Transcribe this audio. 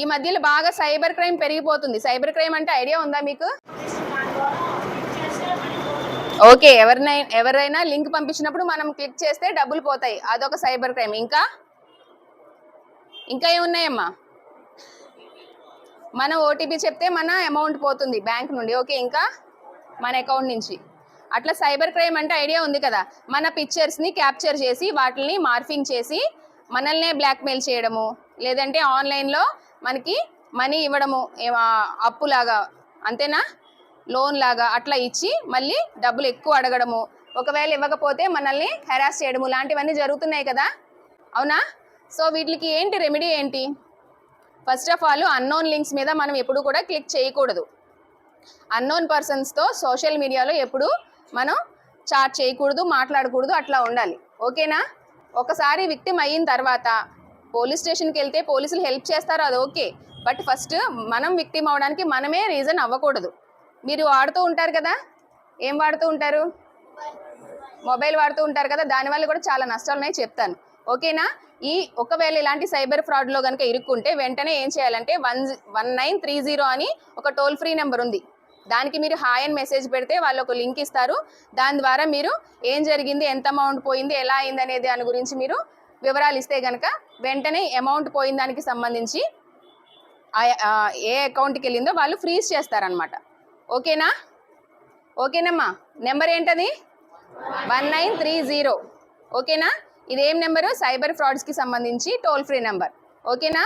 ఈ మధ్యలో బాగా సైబర్ క్రైమ్ పెరిగిపోతుంది. సైబర్ క్రైమ్ అంటే ఐడియా ఉందా మీకు? ఓకే ఎవరినైనా ఎవరైనా లింక్ పంపించినప్పుడు మనం క్లిక్ చేస్తే డబ్బులు పోతాయి. అదొక సైబర్ క్రైమ్. ఇంకా? ఇంకా ఏమున్నాయమ్మా? మన ఓటీపీ చెప్తే మన అమౌంట్ పోతుంది బ్యాంక్ నుండి. ఓకే ఇంకా? మన అకౌంట్ నుంచి. అట్లా సైబర్ క్రైమ్ అంటే ఐడియా ఉంది కదా. మన పిక్చర్స్ని క్యాప్చర్ చేసి వాటిని మార్ఫింగ్ చేసి మనల్నే బ్లాక్మెయిల్ చేయడము లేదంటే ఆన్లైన్లో మనకి మనీ ఇవ్వడము అప్పులాగా అంతేనా? లోన్ లాగా అట్లా ఇచ్చి మళ్ళీ డబ్బులు ఎక్కువ అడగడము ఒకవేళ ఇవ్వకపోతే మనల్ని హెరాస్ చేయడము లాంటివన్నీ జరుగుతున్నాయి కదా? అవునా? సో వీటికి ఏంటి రెమెడీ ఏంటి? First of all unknown links మీద మనం ఎప్పుడు కూడా క్లిక్ చేయకూడదు. అన్నోన్ పర్సన్స్తో సోషల్ మీడియాలో ఎప్పుడు మనం చాట్ చేయకూడదు మాట్లాడకూడదు అట్లా ఉండాలి. ఓకేనా? ఒకసారి విక్టిమ్ అయిన తర్వాత పోలీస్ స్టేషన్కి వెళ్తే పోలీసులు హెల్ప్ చేస్తారు అది ఓకే. బట్ ఫస్ట్ మనం విక్టిమ్ అవడానికి మనమే రీజన్ అవ్వకూడదు. మీరు వాడుతూ ఉంటారు కదా? ఏం వాడుతూ ఉంటారు? మొబైల్ వాడుతూ ఉంటారు కదా? దానివల్ల కూడా చాలా నష్టాలు ఉన్నాయి చెప్తాను. ఓకేనా? ఈ ఒకవేళ ఇలాంటి సైబర్ ఫ్రాడ్లో కనుక ఇరుక్కుంటే వెంటనే ఏం చేయాలంటే one one nine three zero అని ఒక టోల్ ఫ్రీ నెంబర్ ఉంది. దానికి మీరు హాయ్ అని మెసేజ్ పెడితే వాళ్ళు ఒక లింక్ ఇస్తారు. దాని ద్వారా మీరు ఏం జరిగింది ఎంత అమౌంట్ పోయింది ఎలా అయింది అనేది దాని గురించి మీరు వివరాలు ఇస్తే కనుక వెంటనే అమౌంట్ పోయిన దానికి సంబంధించి ఏ అకౌంట్కి వెళ్ళిందో వాళ్ళు ఫ్రీజ్ చేస్తారనమాట ఓకేనా? ఓకేనమ్మా. నెంబర్ ఏంటది? వన్ నైన్ త్రీ జీరో ఓకేనా? ఇదేం నెంబరు సైబర్ ఫ్రాడ్స్కి సంబంధించి టోల్ ఫ్రీ నెంబర్ ఓకేనా?